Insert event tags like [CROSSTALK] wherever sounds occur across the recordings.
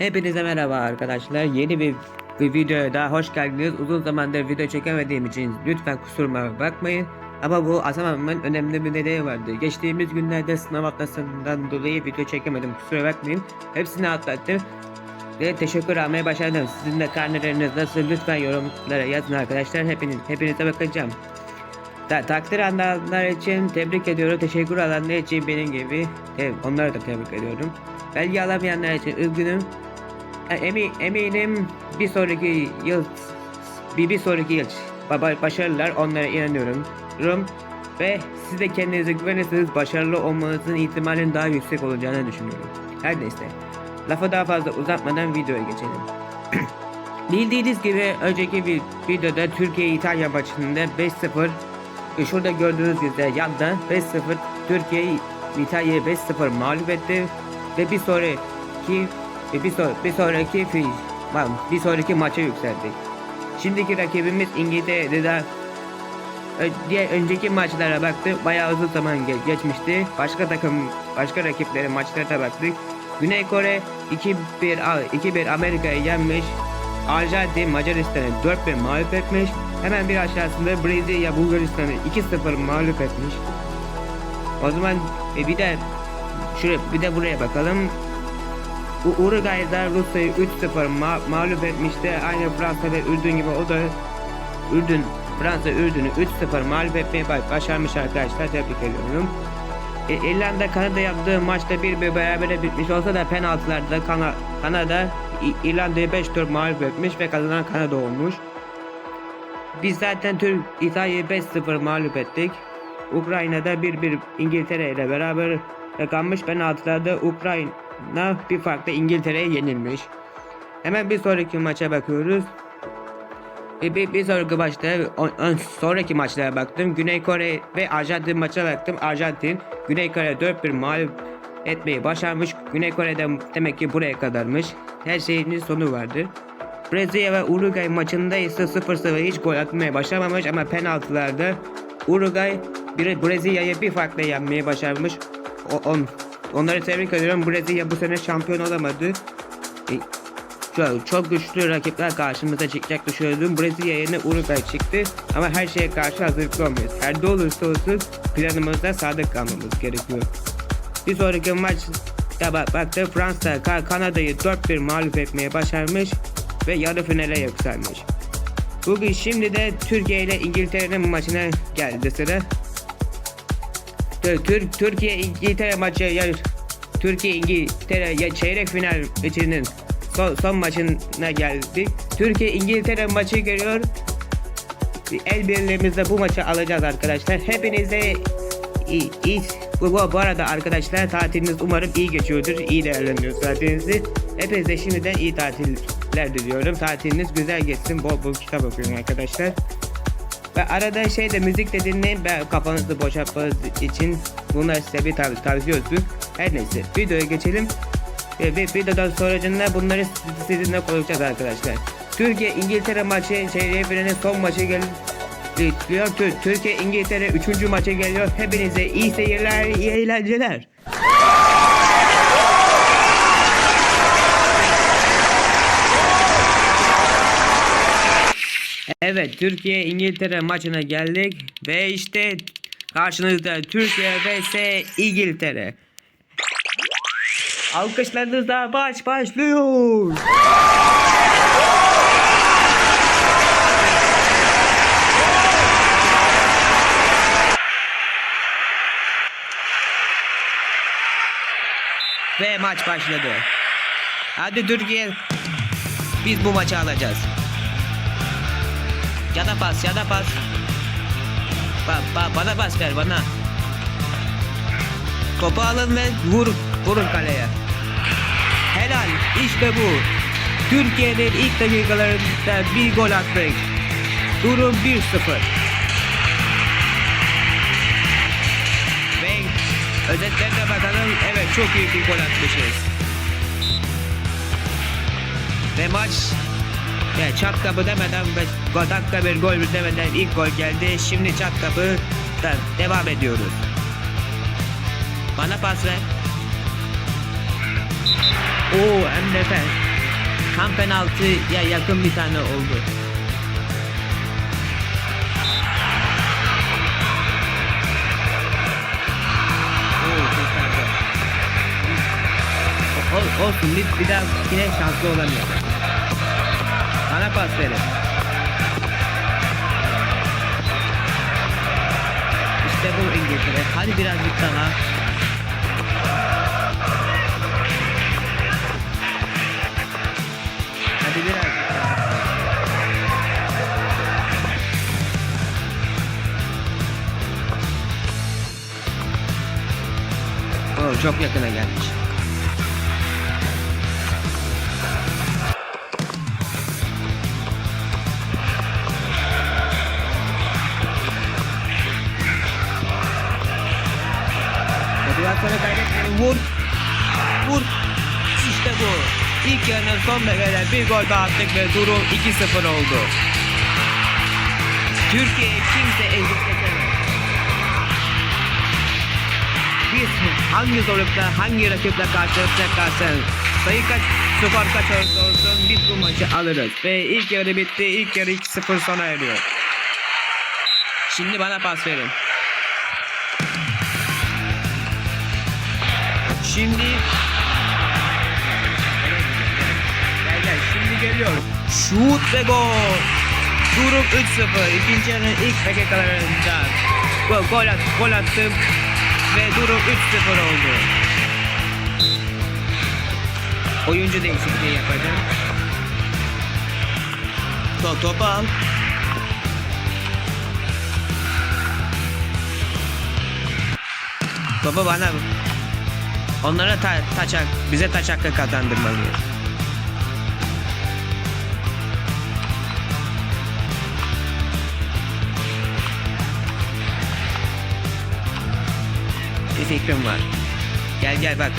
Hepinize merhaba arkadaşlar. Yeni bir, bir videoya hoş geldiniz. Uzun zamandır video çekemediğim için lütfen kusuruma bakmayın. Ama bu atamamın önemli bir nedeni vardı. Geçtiğimiz günlerde sınav haftasından dolayı video çekemedim. Kusura bakmayın. Hepsini atlattım. Ve teşekkür almaya başladım. Sizin de karneleriniz nasıl lütfen yorumlara yazın arkadaşlar. Hepiniz, hepinize bakacağım. Ta takdir alanlar için tebrik ediyorum. Teşekkür alanlar için benim gibi onları da tebrik ediyorum. Belge alamayanlar için üzgünüm. E, Emi, eminim bir sonraki yıl bir, bir sonraki yıl başarılar onlara inanıyorum. Rum ve siz de kendinize güvenirseniz başarılı olmanızın ihtimalinin daha yüksek olacağını düşünüyorum. Her neyse. Lafı daha fazla uzatmadan videoya geçelim. [CLEARS THROAT] Bildiğiniz gibi önceki bir videoda Türkiye-İtalya maçında 5-0 e, Şurada gördüğünüz gibi yanda 5-0 Türkiye İtalya'yı 5-0 mağlup etti ve bir sonraki ve bir, so- bir sonraki bir sonraki maça yükseldik. Şimdiki rakibimiz İngiltere'de diğer önceki maçlara baktık bayağı uzun zaman ge- geçmişti. Başka takım başka rakiplerin maçlarına baktık. Güney Kore 2-1 al- 2-1 Amerika'yı yenmiş. Arjantin Macaristan'ı 4-1 mağlup etmiş. Hemen bir aşağısında Brezilya Bulgaristan'ı 2-0 mağlup etmiş. O zaman e, bir de şuraya bir de buraya bakalım. Uruguay'da Rusya'yı 3-0 ma- mağlup etmişti. Aynı Fransa ve Ürdün gibi o da Ürdün Fransa Ürdün'ü 3-0 mağlup etmeyi ba- başarmış arkadaşlar. Tebrik ediyorum. E, İrlanda Kanada yaptığı maçta bir bir berabere bitmiş olsa da penaltılarda Kana Kanada İrlanda'yı 5-4 mağlup etmiş ve kazanan Kanada olmuş. Biz zaten Türk İtalya'yı 5-0 mağlup ettik. Ukrayna'da 1-1 İngiltere ile beraber kalmış penaltılarda Ukrayna bir farklı İngiltere'ye yenilmiş. Hemen bir sonraki maça bakıyoruz. Bir, bir, bir sonraki maçta on- on- sonraki maçlara baktım. Güney Kore ve Arjantin maça baktım. Arjantin Güney Kore 4-1 mağlup etmeyi başarmış. Güney Kore'de demek ki buraya kadarmış. Her şeyin sonu vardır. Brezilya ve Uruguay maçında ise 0-0 hiç gol atmaya başaramamış ama penaltılarda Uruguay Brezilya'yı bir farkla yenmeyi başarmış. O, on, onları tebrik ediyorum. Brezilya bu sene şampiyon olamadı. E, çok, çok güçlü rakipler karşımıza çıkacak düşünüyordum. Brezilya yerine Uruguay çıktı. Ama her şeye karşı hazırlıklı olmayız. Her ne olursa olsun planımızda sadık kalmamız gerekiyor. Bir sonraki maçta bak, baktı Fransa Ka- Kanada'yı 4-1 mağlup etmeye başarmış ve yarı finale yükselmiş. Bugün şimdi de Türkiye ile İngiltere'nin maçına geldi sıra. Tür- Tür- Türkiye İngiltere maçı yarı Türkiye İngiltere çeyrek final içinin son, son maçına geldik. Türkiye İngiltere maçı geliyor. El birliğimizle bu maçı alacağız arkadaşlar. Hepinize iyi, iyi. Bu, bu, bu arada arkadaşlar tatiliniz umarım iyi geçiyordur. İyi değerlendiriyorsunuz tatilinizi. Hepinize şimdiden iyi tatiller diliyorum. Tatiliniz güzel geçsin. Bol bol kitap okuyun arkadaşlar. Ve arada şey de müzik de dinleyin ve kafanızı boşaltmanız için bunlar size bir tav tavsiye olsun. Her neyse videoya geçelim. Ve, ve videodan sonracında bunları siz- sizinle konuşacağız arkadaşlar. Türkiye İngiltere maçı çeyreği finalinin son maçı. Tür- Türkiye İngiltere 3. maça geliyor. Hepinize iyi seyirler, iyi eğlenceler. Evet Türkiye İngiltere maçına geldik ve işte karşınızda Türkiye vs İngiltere. Alkışlarınızla maç başlıyor. Ve maç başladı. Hadi Türkiye biz bu maçı alacağız. Ya da pas ya da pas. Ba, ba- bana pas ver bana. Topu alın ve vur, vurun kaleye. Helal işte bu. Türkiye'nin ilk dakikalarında bir gol attık. Durum 1-0. Ve özetlerine bakalım. Evet çok iyi bir gol atmışız. Ve maç ya çat kapı demeden ve go- dakika bir gol demeden ilk gol geldi. Şimdi çat kapı da devam ediyoruz. Bana pas ver. Oo hem de ben. tam penaltıya yakın bir tane oldu. Oo. O- ol- olsun bir, bir daha yine şanslı olamıyor. Bana pas. İşte bu İngiltere. Hadi birazcık daha. Hadi birazcık. Oo, çok yakına gelmiş. Vur. Vur. İşte bu. İlk yarının son dakikada bir gol daha attık ve durum 2-0 oldu. Türkiye kimse ezikletemez. Biz hangi zorlukta, hangi rakiple karşılaşacak karşılaşacak sayı kaç, skor kaç olursa olsun biz bu maçı alırız. Ve ilk yarı bitti, ilk yarı 2-0 sona eriyor. Şimdi bana pas verin. Şimdi Gel gel şimdi geliyor. Şut ve gol. Durum 3-0. İkinci yarının ilk dakikalarında gol, gol, at, gol attım ve durum 3-0 oldu. Oyuncu değişikliği yapacağım. Top, topu al. Topu bana Onlara ta taç hak- bize taç hakkı kazandırmalıyız. Bir fikrim var. Gel gel bak.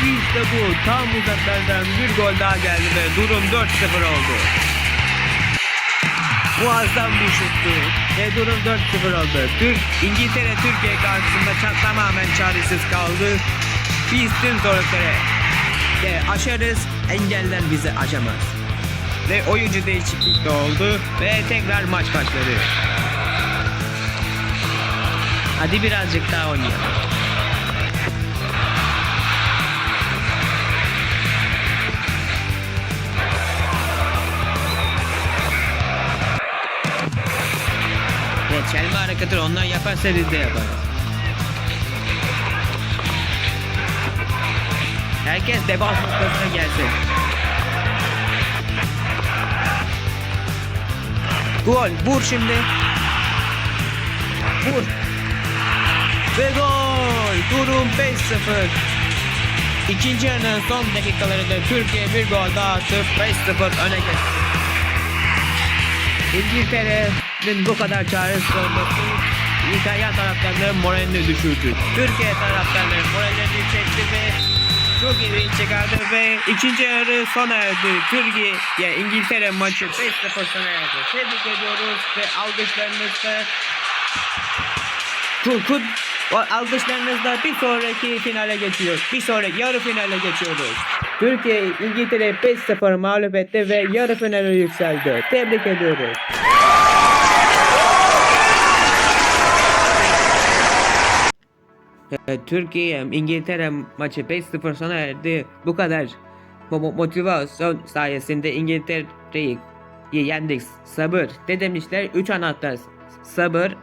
İşte bu. Tam uzaklardan bir gol daha geldi ve durum 4-0 oldu. Muazzam bir şuttu. Ve durum 4-0 oldu. Türk, İngiltere Türkiye karşısında ça- tamamen çaresiz kaldı. Biz tüm zorlukları de aşarız, engeller bizi aşamaz. Ve oyuncu değişiklik de oldu ve tekrar maç başladı. Hadi birazcık daha oynayalım. Hareketleri onlar yaparsa biz de yaparız. Herkes defans noktasına gelsin. Gol, vur şimdi. Vur. Ve gol. Durum 5-0. İkinci yarının son dakikalarında Türkiye bir gol daha atıp 5-0 öne geçti. İngiltere'nin bu kadar çaresiz olması İtalyan taraftarların moralini düşürdü. Türkiye taraftarların moralini yükseltti ve çok iş çıkardı ve ikinci yarı sona erdi. Türkiye İngiltere maçı 5-0 sona erdi. Tebrik ediyoruz ve alkışlarınızla Kut o alkışlarınızla bir sonraki finale geçiyoruz. Bir sonraki yarı finale geçiyoruz. Türkiye İngiltere 5-0 mağlup etti ve yarı finale yükseldi. Tebrik ediyoruz. Evet, Türkiye İngiltere maçı 5-0 sona erdi. Bu kadar. Motivasyon sayesinde İngiltere'yi yendik. Sabır. Ne demişler? 3 anahtar. Sabır,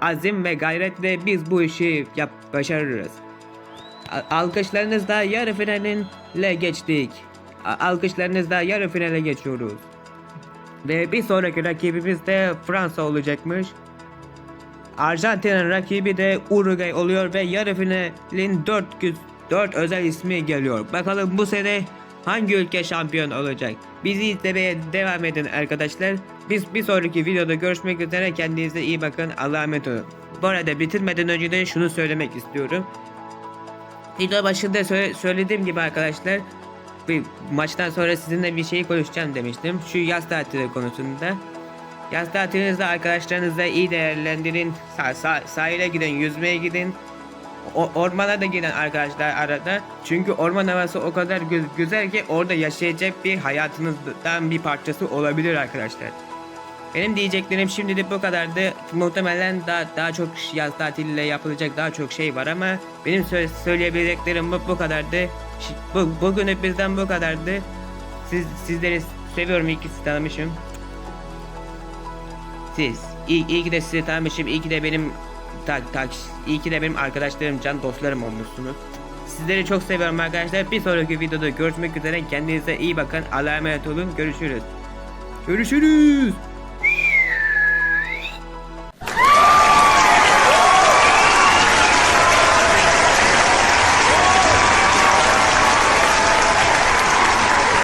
azim ve gayretle biz bu işi yap başarırız. Alkışlarınızla yarı finaline geçtik. Alkışlarınızla yarı finale geçiyoruz. Ve bir sonraki rakibimiz de Fransa olacakmış. Arjantin'in rakibi de Uruguay oluyor ve yarı finalin 4 4 özel ismi geliyor. Bakalım bu sene hangi ülke şampiyon olacak? Bizi izlemeye devam edin arkadaşlar. Biz bir sonraki videoda görüşmek üzere. Kendinize iyi bakın. Allah'a emanet olun. Bu arada bitirmeden önce de şunu söylemek istiyorum. Video başında sö- söylediğim gibi arkadaşlar bir maçtan sonra sizinle bir şey konuşacağım demiştim. Şu yaz tatili konusunda. Yaz tatilinizde arkadaşlarınızla iyi değerlendirin. Sa- sa- sahile gidin, yüzmeye gidin. o, ormana da giden arkadaşlar arada. Çünkü orman havası o kadar gü- güzel ki orada yaşayacak bir hayatınızdan bir parçası olabilir arkadaşlar. Benim diyeceklerim şimdilik bu kadardı. Muhtemelen daha daha çok yaz tatiliyle yapılacak daha çok şey var ama benim sö- söyleyebileceklerim bu, bu kadardı. Şi- Bu, bugünlük bizden bu kadardı. Siz sizleri seviyorum iyi ki sizi tanımışım. Siz iyi, iyi ki de sizi tanımışım. iyi ki de benim tak tak iyi ki de benim arkadaşlarım, can dostlarım olmuşsunuz. Sizleri çok seviyorum arkadaşlar. Bir sonraki videoda görüşmek üzere. Kendinize iyi bakın. Allah'a emanet olun. Görüşürüz. Görüşürüz.